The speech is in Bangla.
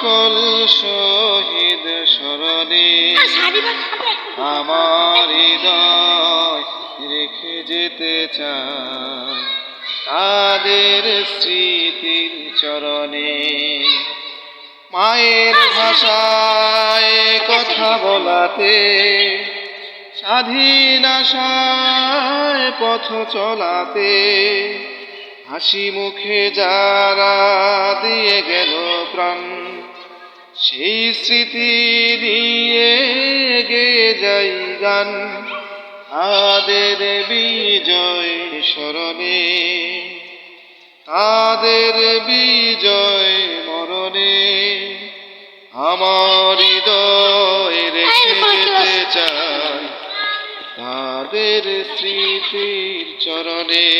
সকল শহীদ স্মরণে আমার হৃদয় রেখে যেতে চাই তাদের স্মৃতির চরণে মায়ের ভাষায় কথা বলাতে স্বাধীন আশায় পথ চলাতে হাসি মুখে যারা দিয়ে গেল প্রাণ। সেই স্মৃতি নিয়ে গে যাই গান। তাদের বিজয় স্মরণে তাদের বিজয় মরণে আমার হৃদয় রেখে যেতে চাই। তাদের স্মৃতির চরণে